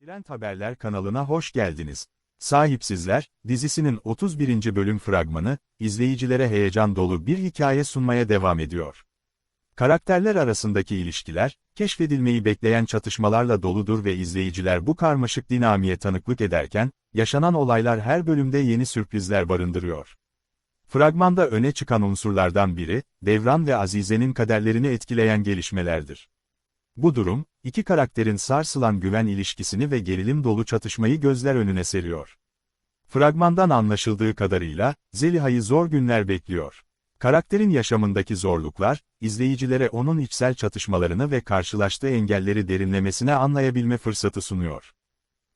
Trend Haberler kanalına hoş geldiniz. Sahipsizler, dizisinin 31. bölüm fragmanı, izleyicilere heyecan dolu bir hikaye sunmaya devam ediyor. Karakterler arasındaki ilişkiler, keşfedilmeyi bekleyen çatışmalarla doludur ve izleyiciler bu karmaşık dinamiğe tanıklık ederken, yaşanan olaylar her bölümde yeni sürprizler barındırıyor. Fragmanda öne çıkan unsurlardan biri, Devran ve Azize'nin kaderlerini etkileyen gelişmelerdir. Bu durum, iki karakterin sarsılan güven ilişkisini ve gerilim dolu çatışmayı gözler önüne seriyor. Fragmandan anlaşıldığı kadarıyla, Zeliha'yı zor günler bekliyor. Karakterin yaşamındaki zorluklar, izleyicilere onun içsel çatışmalarını ve karşılaştığı engelleri derinlemesine anlayabilme fırsatı sunuyor.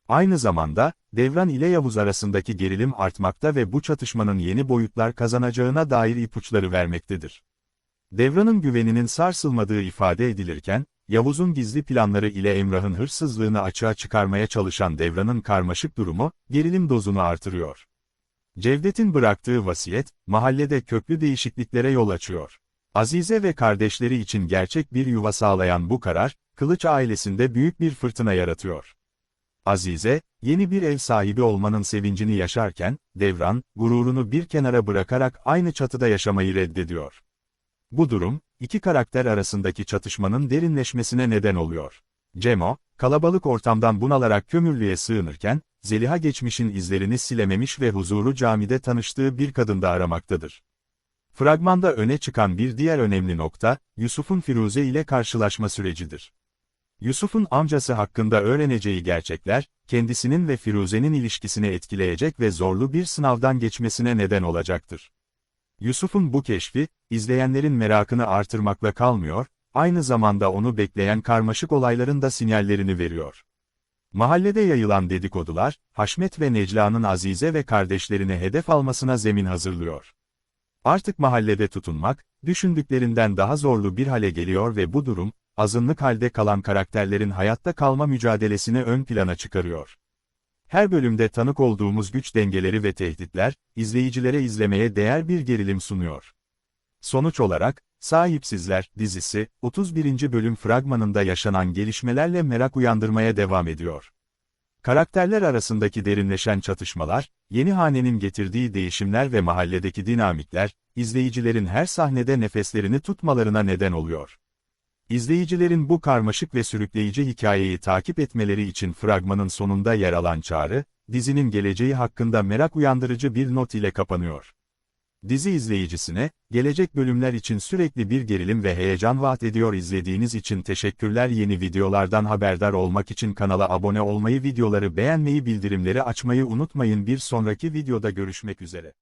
Aynı zamanda, Devran ile Yavuz arasındaki gerilim artmakta ve bu çatışmanın yeni boyutlar kazanacağına dair ipuçları vermektedir. Devran'ın güveninin sarsılmadığı ifade edilirken, Yavuz'un gizli planları ile Emrah'ın hırsızlığını açığa çıkarmaya çalışan Devran'ın karmaşık durumu, gerilim dozunu artırıyor. Cevdet'in bıraktığı vasiyet, mahallede köklü değişikliklere yol açıyor. Azize ve kardeşleri için gerçek bir yuva sağlayan bu karar, Kılıç ailesinde büyük bir fırtına yaratıyor. Azize, yeni bir ev sahibi olmanın sevincini yaşarken, Devran, gururunu bir kenara bırakarak aynı çatıda yaşamayı reddediyor. Bu durum, iki karakter arasındaki çatışmanın derinleşmesine neden oluyor. Cemo, kalabalık ortamdan bunalarak kömürlüğe sığınırken, Zeliha geçmişin izlerini silememiş ve huzuru camide tanıştığı bir kadında aramaktadır. Fragmanda öne çıkan bir diğer önemli nokta, Yusuf'un Firuze ile karşılaşma sürecidir. Yusuf'un amcası hakkında öğreneceği gerçekler, kendisinin ve Firuze'nin ilişkisini etkileyecek ve zorlu bir sınavdan geçmesine neden olacaktır. Yusuf'un bu keşfi, izleyenlerin merakını artırmakla kalmıyor, aynı zamanda onu bekleyen karmaşık olayların da sinyallerini veriyor. Mahallede yayılan dedikodular, Haşmet ve Necla'nın Azize ve kardeşlerini hedef almasına zemin hazırlıyor. Artık mahallede tutunmak, düşündüklerinden daha zorlu bir hale geliyor ve bu durum, azınlık halde kalan karakterlerin hayatta kalma mücadelesini ön plana çıkarıyor. Her bölümde tanık olduğumuz güç dengeleri ve tehditler, izleyicilere izlemeye değer bir gerilim sunuyor. Sonuç olarak, Sahipsizler dizisi, 31. bölüm fragmanında yaşanan gelişmelerle merak uyandırmaya devam ediyor. Karakterler arasındaki derinleşen çatışmalar, yeni hanenin getirdiği değişimler ve mahalledeki dinamikler, izleyicilerin her sahnede nefeslerini tutmalarına neden oluyor. İzleyicilerin bu karmaşık ve sürükleyici hikayeyi takip etmeleri için fragmanın sonunda yer alan çağrı, dizinin geleceği hakkında merak uyandırıcı bir not ile kapanıyor. Dizi izleyicisine, gelecek bölümler için sürekli bir gerilim ve heyecan vaat ediyor izlediğiniz için teşekkürler yeni videolardan haberdar olmak için kanala abone olmayı videoları beğenmeyi bildirimleri açmayı unutmayın bir sonraki videoda görüşmek üzere.